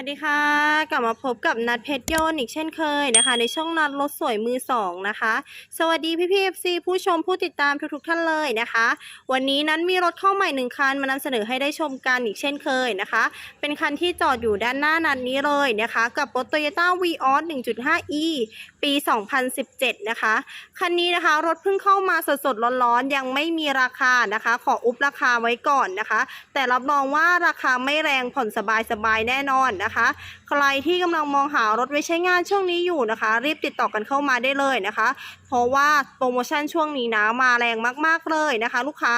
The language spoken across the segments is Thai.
สวัสดีค่ะ กลับมาพบกับนัดเพชรโยนต์อีกเช่นเคยนะคะ ในช่องนัดรถสวยมือสองนะคะ สวัสดีพี่พีเอฟซีผู้ชมผู้ติดตามทุกๆท่านเลยนะคะ วันนี้นั้นมีรถเข้าใหม่หนึ่งคันมานำเสนอให้ได้ชมกันอีกเช่นเคยนะคะ เป็นคันที่จอดอยู่ด้านหน้านัดนี้เลยนะคะ กับรถ Toyota v ีออส 1.5e ปี 2017 นะคะ คันนี้นะคะรถเพิ่งเข้ามาสดๆร้อนๆยังไม่มีราคานะคะ ขออุบราคาไว้ก่อนนะคะ แต่รับรองว่าราคาไม่แรงผ่อนสบายๆแน่นอนนะคะคะ ใครที่กำลังมองหารถไว้ใช้งานช่วงนี้อยู่นะคะ รีบติดต่อกันเข้ามาได้เลยนะคะ เพราะว่าโปรโมชั่นช่วงนี้นะมาแรงมากๆเลยนะคะ ลูกค้า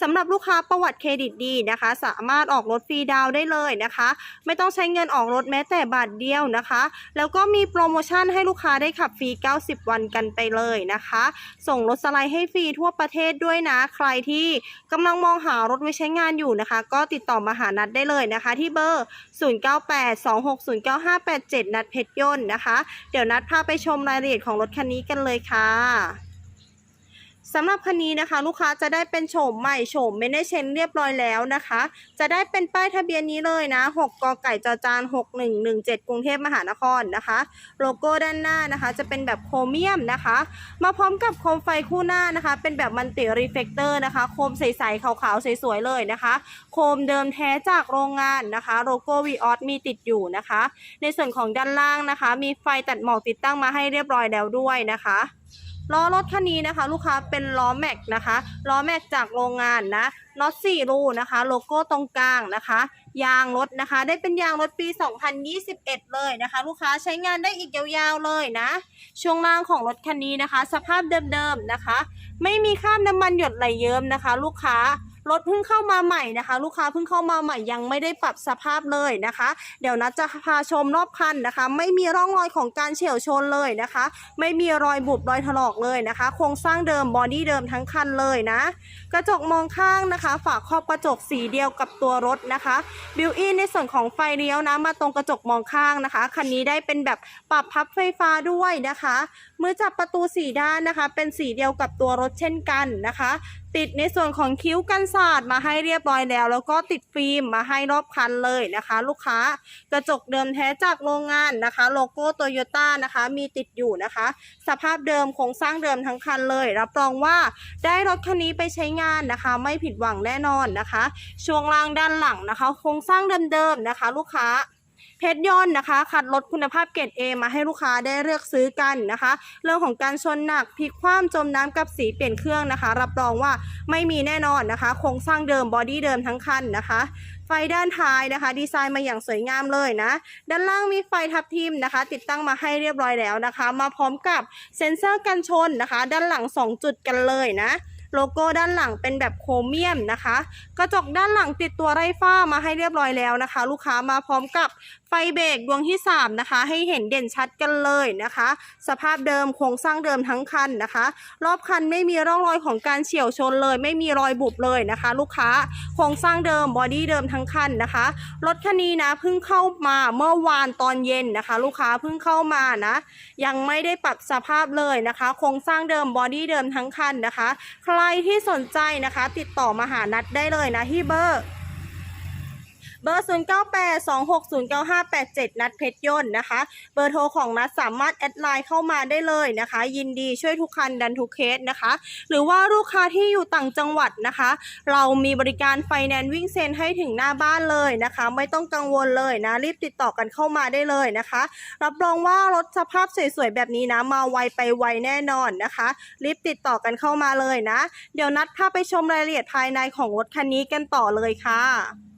สำหรับลูกค้าประวัติเครดิตดีนะคะ สามารถออกรถฟรีดาวได้เลยนะคะ ไม่ต้องใช้เงินออกรถแม้แต่บาทเดียวนะคะ แล้วก็มีโปรโมชั่นให้ลูกค้าได้ขับฟรี 90 วันกันไปเลยนะคะ ส่งรถสไลด์ให้ฟรีทั่วประเทศด้วยนะ ใครที่กำลังมองหารถไว้ใช้งานอยู่นะคะ ก็ติดต่อมาหานัดได้เลยนะคะ ที่เบอร์09587นัดเพชรยนต์นะคะ เดี๋ยวนัดพาไปชมรายละเอียดของรถคันนี้กันเลยค่ะ สำหรับคันนี้นะคะ ลูกค้าจะได้เป็นโฉมใหม่โฉมไม่ได้เชนเรียบร้อยแล้วนะคะ จะได้เป็นป้ายทะเบียนนี้เลยนะ 6กไก่จอจาน 6117 กรุงเทพมหานครนะคะ โลโก้ด้านหน้านะคะ จะเป็นแบบโครเมียมนะคะ มาพร้อมกับโคมไฟคู่หน้านะคะ เป็นแบบมันติรีเฟกเตอร์นะคะ โคมใสๆขาวๆสวยๆเลยนะคะ โคมเดิมแท้จากโรงงานนะคะ โลโก้วีออสมีติดอยู่นะคะ ในส่วนของด้านล่างนะคะ มีไฟตัดหมอกติดตั้งมาให้เรียบร้อยแล้วด้วยนะคะ ล้อรถคันนี้นะคะ ลูกค้าเป็นล้อแม็กนะคะล้อแม็กจากโรงงานนะน็อต4รูนะคะ โลโก้ตรงกลางนะคะ ยางรถนะคะ ได้เป็นยางรถปี 2021 เลยนะคะ ลูกค้าใช้งานได้อีกยาวๆเลยนะ ช่วงล่างของรถคันนี้นะคะ สภาพเดิมๆนะคะ ไม่มีข้ามน้ำมันหยดไหลเยิ้มนะคะ ลูกค้า รถเพิ่งเข้ามาใหม่นะคะ ลูกค้าเพิ่งเข้ามาใหม่ยังไม่ได้ปรับสภาพเลยนะคะ เดี๋ยวนัดจะพาชมรอบคันนะคะ ไม่มีร่องรอยของการเฉียวชนเลยนะคะ ไม่มีรอยบุบรอยถลอกเลยนะคะ โครงสร้างเดิมบอดี้เดิมทั้งคันเลยนะ กระจกมองข้างนะคะ ฝาครอบกระจกสีเดียวกับตัวรถนะคะบิวอินในส่วนของไฟเลี้ยวนะมาตรงกระจกมองข้างนะคะคันนี้ได้เป็นแบบปรับพับไฟฟ้าด้วยนะคะมือจับประตูสีด้านนะคะ เป็นสีเดียวกับตัวรถเช่นกันนะคะ ติดในส่วนของคิ้วกันศาสตร์มาให้เรียบร้อยแล้ว แล้วก็ติดฟิล์มมาให้รอบคันเลยนะคะ ลูกค้ากระจกเดิมแท้จากโรงงานนะคะ โลโก้โตโยต้านะคะ มีติดอยู่นะคะ สภาพเดิมโครงสร้างเดิมทั้งคันเลย รับรองว่าได้รถคันนี้ไปใช้งานนะคะ ไม่ผิดหวังแน่นอนนะคะ ช่วงล่างด้านหลังนะคะ โครงสร้างเดิมๆนะคะ ลูกค้า เพชรยนต์นะคะคัดลดคุณภาพเกรด A มาให้ลูกค้าได้เลือกซื้อกันนะคะ เรื่องของการชนหนักพลิกคว่ำจมน้ำกับสีเปลี่ยนเครื่องนะคะ รับรองว่าไม่มีแน่นอนนะคะ โครงสร้างเดิมบอดี้เดิมทั้งคันนะคะ ไฟด้านท้ายนะคะ ดีไซน์มาอย่างสวยงามเลยนะ ด้านล่างมีไฟทับทิมนะคะ ติดตั้งมาให้เรียบร้อยแล้วนะคะ มาพร้อมกับเซ็นเซอร์กันชนนะคะ ด้านหลัง 2 จุดกันเลยนะ โลโก้ด้านหลังเป็นแบบโครเมียมนะคะ กระจกด้านหลังติดตัวไร้ฝ้ามาให้เรียบร้อยแล้วนะคะ ลูกค้ามาพร้อมกับไฟเบรกดวงที่ 3 นะคะ ให้เห็นเด่นชัดกันเลยนะคะ สภาพเดิมโครงสร้างเดิมทั้งคันนะคะ รอบคันไม่มีร่องรอยของการเฉี่ยวชนเลย ไม่มีรอยบุบเลยนะคะ ลูกค้าโครงสร้างเดิมบอดี้เดิมทั้งคันนะคะรถคันนี้นะเพิ่งเข้ามาเมื่อวานตอนเย็นนะคะ ลูกค้าเพิ่งเข้ามานะ ยังไม่ได้ปรับสภาพเลยนะคะ โครงสร้างเดิมบอดี้เดิมทั้งคันนะคะใครรที่สนใจนะคะ ติดต่อมาหานัดได้เลยนะที่เบอร์ เบอร์ 0982609587 นัดเพชรยนต์นะคะ เบอร์โทรของนัดสามารถแอดไลน์เข้ามาได้เลยนะคะ ยินดีช่วยทุกคันดันทุกเคสนะคะ หรือว่าลูกค้าที่อยู่ต่างจังหวัดนะคะ เรามีบริการไฟแนนซ์วิ่งเซ็นให้ถึงหน้าบ้านเลยนะคะ ไม่ต้องกังวลเลยนะ รีบติดต่อกันเข้ามาได้เลยนะคะ รับรองว่ารถสภาพสวยๆแบบนี้นะ มาไวไปไวแน่นอนนะคะ รีบติดต่อกันเข้ามาเลยนะ เดี๋ยวนัดพาไปชมรายละเอียดภายในของรถคันนี้กันต่อเลยค่ะ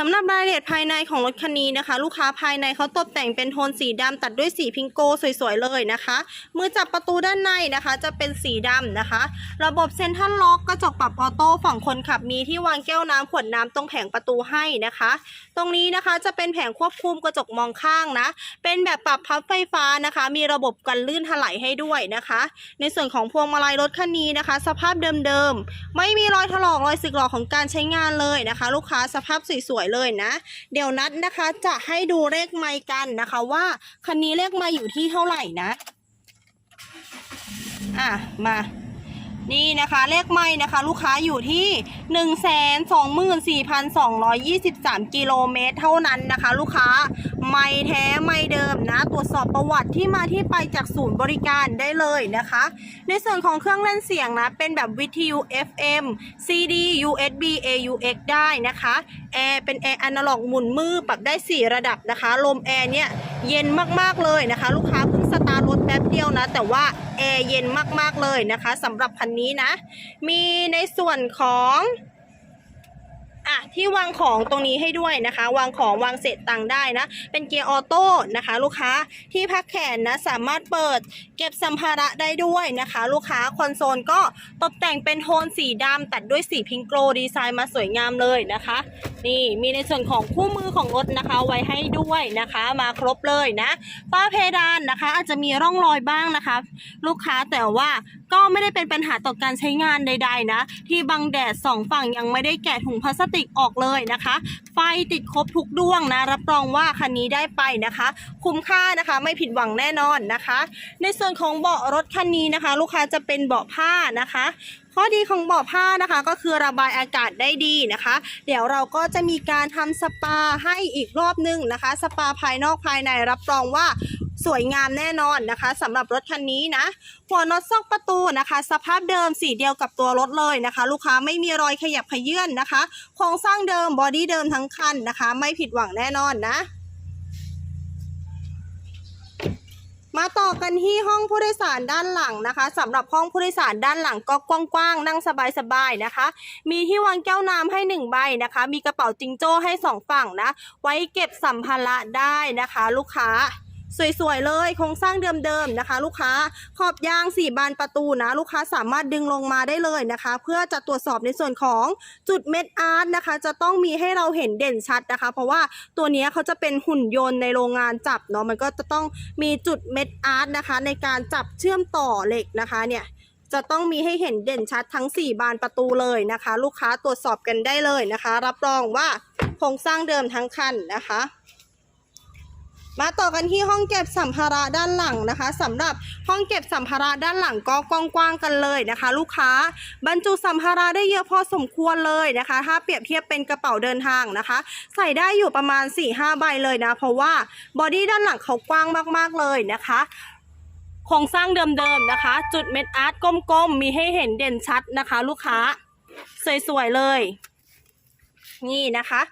สำหรับรายละเอียดภายในของรถคันนี้นะคะ ลูกค้าภายในเขาตกแต่งเป็นโทนสีดำตัดด้วยสีพิงโกสวยๆเลยนะคะ มือจับประตูด้านในนะคะ จะเป็นสีดำนะคะ ระบบเซ็นทรัลล็อกกระจกปรับออโต้ฝั่งคนขับมีที่วางแก้วน้ำขวดน้ำตรงแผงประตูให้นะคะ ตรงนี้นะคะจะเป็นแผงควบคุมกระจกมองข้างนะ เป็นแบบปรับพับไฟฟ้านะคะ มีระบบกันลื่นถลายให้ด้วยนะคะ ในส่วนของพวงมาลัยรถคันนี้นะคะ สภาพเดิมๆไม่มีรอยถลอกรอยสึกหรอกของการใช้งานเลยนะคะ ลูกค้าสภาพสวยๆเลยนะ เดี๋ยวนัดนะคะจะให้ดูเลขไม้กันนะคะว่าคันนี้เลขไม้อยู่ที่เท่าไหร่นะ อะมา นี่นะคะเลขไม่นะคะ ลูกค้าอยู่ที่ 1 2 4 2 2 3 กิโลเมตรเท่านั้นนะคะ ลูกค้าไม่แท้ไม่เดิมนะ ตรวจสอบประวัติที่มาที่ไปจากศูนย์บริการได้เลยนะคะ ในส่วนของเครื่องเล่นเสียงนะ เป็นแบบวิทยุ FM CD USB AUX ได้นะคะแอร์เป็นแอร์อนาล็อกหมุนมือปรับได้ 4 ระดับนะคะ ลมแอร์เนี่ยเย็นมากๆเลยนะคะ ลูกค้าเพิ่งสตาร์ แป๊บเดียวนะ แต่ว่าแอร์เย็นมากๆเลยนะคะสำหรับคันนี้นะ มีในส่วนของอะที่วางของตรงนี้ให้ด้วยนะคะ วางของวางเศษตังได้นะ เป็นเกียร์ออโต้นะคะ ลูกค้าที่พักแขนนะสามารถเปิดเก็บสัมภาระได้ด้วยนะคะ ลูกค้าคอนโซลก็ตกแต่งเป็นโทนสีดำตัดด้วยสีพิงโกลดีไซน์มาสวยงามเลยนะคะ นี่มีในส่วนของคู่มือของรถนะคะไว้ให้ด้วยนะคะ มาครบเลยนะฝ้าเพดานนะคะ อาจจะมีร่องรอยบ้างนะคะ ลูกค้าแต่ว่าก็ไม่ได้เป็นปัญหาต่อการใช้งานใด ๆ นะ ที่บังแดดสองฝั่งยังไม่ได้แกะถุงพลาสติกออกเลยนะคะ ไฟติดครบทุกดวงนะ รับรองว่าคันนี้ได้ไปนะคะ คุ้มค่านะคะไม่ผิดหวังแน่นอนนะคะ ในส่วนของเบาะรถคันนี้นะคะ ลูกค้าจะเป็นเบาะผ้านะคะ ข้อดีของเบาะผ้านะคะก็คือระบายอากาศได้ดีนะคะ เดี๋ยวเราก็จะมีการทำสปาให้อีกรอบนึงนะคะ สปาภายนอกภายในรับรองว่าสวยงามแน่นอนนะคะสำหรับรถคันนี้นะ หัวน็อตซอกประตูนะคะ สภาพเดิมสีเดียวกับตัวรถเลยนะคะ ลูกค้าไม่มีรอยขยับขยื่นนะคะโครงสร้างเดิมบอดี้เดิมทั้งคันนะคะ ไม่ผิดหวังแน่นอนนะ มาต่อกันที่ห้องผู้โดยสารด้านหลังนะคะสำหรับห้องผู้โดยสารด้านหลังก็กว้างๆนั่งสบายๆนะคะ มีที่วางแก้วน้ำให้หนึ่งใบนะคะ มีกระเป๋าจิงโจ้ให้สองฝั่งนะ ไว้เก็บสัมภาระได้นะคะ ลูกค้า สวยๆเลยโครงสร้างเดิมๆนะคะ ลูกค้าขอบยางสี่บานประตูนะ ลูกค้าสามารถดึงลงมาได้เลยนะคะ เพื่อจะตรวจสอบในส่วนของจุดเม็ดอาร์ตนะคะ จะต้องมีให้เราเห็นเด่นชัดนะคะ เพราะว่าตัวนี้เขาจะเป็นหุ่นยนต์ในโรงงานจับเนาะมันก็จะต้องมีจุดเม็ดอาร์ตนะคะ ในการจับเชื่อมต่อเหล็กนะคะเนี่ยจะต้องมีให้เห็นเด่นชัดทั้ง 4 บานประตูเลยนะคะ ลูกค้าตรวจสอบกันได้เลยนะคะ รับรองว่าโครงสร้างเดิมทั้งคันนะคะ มาต่อกันที่ห้องเก็บสัมภาระด้านหลังนะคะสำหรับห้องเก็บสัมภาระด้านหลังก็กว้างๆกันเลยนะคะ ลูกค้า บรรจุสัมภาระได้เยอะพอสมควรเลยนะคะ ถ้าเปรียบเทียบเป็นกระเป๋าเดินทางนะคะ ใส่ได้อยู่ประมาณ 4-5 ใบเลยนะ เพราะว่าบอดี้ด้านหลังเขากว้างมากๆเลยนะคะโครงสร้างเดิมๆนะคะ จุดเม็ดอาร์ตกลมๆมีให้เห็นเด่นชัดนะคะ ลูกค้า สวยๆเลย นี่นะคะ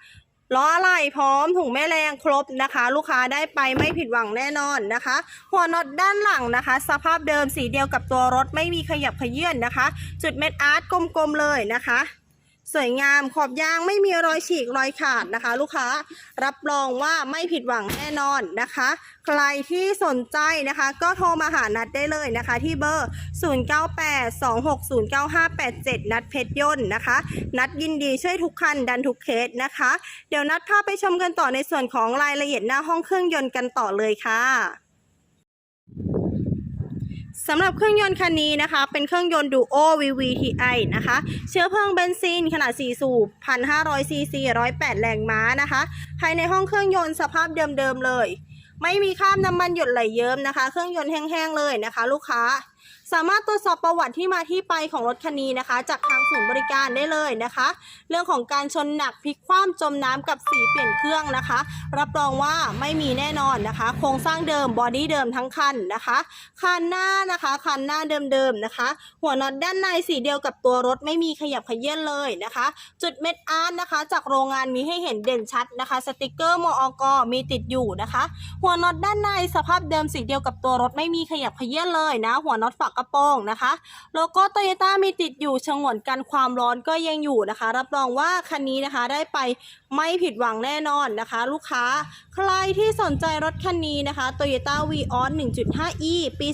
ล้อไหล่พร้อมถุงแม่แรงครบนะคะ ลูกค้าได้ไปไม่ผิดหวังแน่นอนนะคะ หัวน็อตด้านหลังนะคะ สภาพเดิมสีเดียวกับตัวรถไม่มีขยับขยื่นนะคะ จุดเม็ดอาร์ตกลมๆเลยนะคะ สวยงามขอบยางไม่มีรอยฉีกรอยขาดนะคะ ลูกค้ารับรองว่าไม่ผิดหวังแน่นอนนะคะ ใครที่สนใจนะคะ ก็โทรมาหานัดได้เลยนะคะ ที่เบอร์ 0982609587 นัดเพชรยนต์นะคะ นัดยินดีช่วยทุกคันดันทุกเคสนะคะ เดี๋ยวนัดพาไปชมกันต่อในส่วนของรายละเอียดหน้าห้องเครื่องยนต์กันต่อเลยค่ะ สำหรับเครื่องยนต์คันนี้นะคะ เป็นเครื่องยนต์ Duo VVTi นะคะ เชื้อเพลิงเบนซินขนาด 4 สูบ 1,500 ซีซี 108 แรงม้านะคะ ภายในห้องเครื่องยนต์สภาพเดิมๆเลย ไม่มีคราบน้ำมันหยดไหลเยิ้มนะคะ เครื่องยนต์แห้งๆเลยนะคะ ลูกค้า สามารถตรวจสอบประวัติที่มาที่ไปของรถคันนี้นะคะ จากทางศูนย์บริการได้เลยนะคะ เรื่องของการชนหนักพลิกคว่ำจมน้ำกับสีเปลี่ยนเครื่องนะคะ รับรองว่าไม่มีแน่นอนนะคะ โครงสร้างเดิมบอดี้เดิมทั้งคันนะคะคันหน้านะคะคันหน้าเดิมๆนะคะ หัวน็อตด้านในสีเดียวกับตัวรถไม่มีขยับขยื่นเลยนะคะ จุดเม็ดอาร์ตนะคะ จากโรงงานมีให้เห็นเด่นชัดนะคะ สติกเกอร์มอกมีติดอยู่นะคะ หัวน็อตด้านในสภาพเดิมสีเดียวกับตัวรถไม่มีขยับขยื่นเลยนะ หัวน็อตฝากระโปรงนะคะโลโก้โตโยต้ามีติดอยู่ฉงวนกันความร้อนก็ยังอยู่นะคะ รับรองว่าคันนี้นะคะได้ไปไม่ผิดหวังแน่นอนนะคะ ลูกค้าใครที่สนใจรถคันนี้นะคะ Toyota Vios 1.5e ปี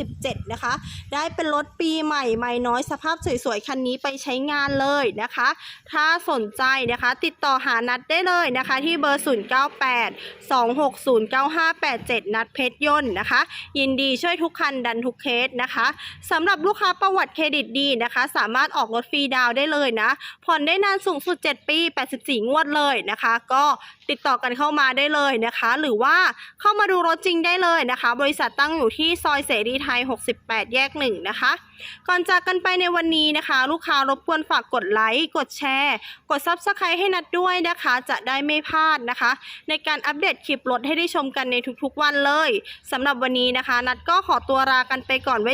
2017 นะคะ ได้เป็นรถปีใหม่ใหม่น้อยสภาพสวยๆ คันนี้ไปใช้งานเลยนะคะ ถ้าสนใจนะคะติดต่อหานัดได้เลยนะคะ ที่เบอร์ 098 2609587 นัดเพชรยนต์นะคะ ยินดีช่วยทุกคันดันทุกเคสนะะคะสำหรับลูกค้าประวัติเครดิตดีนะคะ สามารถออกรถฟรีดาวได้เลยนะ ผ่อนได้นานสูงสุด 7 ปี 84 งวดเลยนะคะ ก็ติดต่อกันเข้ามาได้เลยนะคะ หรือว่าเข้ามาดูรถจริงได้เลยนะคะ บริษัทตั้งอยู่ที่ซอยเสรีไทย 68 แยก 1 นะคะ ก่อนจากกันไปในวันนี้นะคะ ลูกค้ารบกวนฝากกดไลค์กดแชร์ กดซับสไครต์ให้นัดด้วยนะคะ จะได้ไม่พลาดนะคะ ในการอัปเดตคลิปรถให้ได้ชมกันในทุกๆวันเลยสำหรับวันนี้นะคะ นัดก็ขอตัวลากันไปก่อนไว้